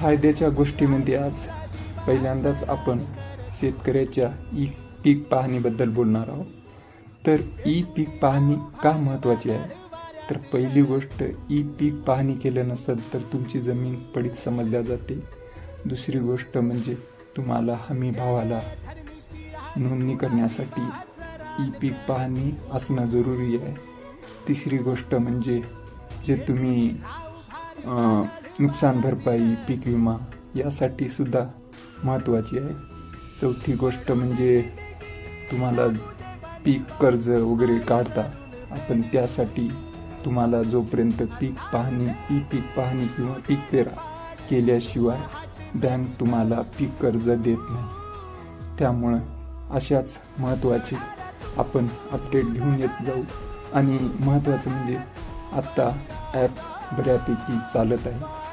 फायद्याच्या गोष्टीमध्ये आज पहिल्यांदाच आपण शेतकऱ्याच्या ई पीक पाहणीबद्दल बोलणार आहोत. तर ई पीक पाहणी का महत्त्वाची आहे? तर पहिली गोष्ट ई पीक पाहणी केलं नसेल तर तुमची जमीन पडीत समजल्या जाते. दुसरी गोष्ट म्हणजे तुम्हाला हमी भावाला नोंदणी करण्यासाठी ई पीक पाहणी असणं जरुरी आहे. तिसरी गोष्ट म्हणजे जे तुम्ही नुकसान भरपाई पीक विमा यासाठी सुद्धा महत्त्वाची आहे. चौथी गोष्ट म्हणजे तुम्हाला पीक कर्ज वगैरे काढता आपण त्यासाठी तुम्हाला जोपर्यंत पीक पाहणी ई पीक पाहणी किंवा पीक पेरा केल्याशिवाय बँक तुम्हाला पीक कर्ज देत नाही. त्यामुळं अशाच महत्त्वाचे आपण अपडेट घेऊन येत जाऊ. आणि महत्त्वाचं म्हणजे आत्ता ॲप बऱ्यापैकी चालत आहे.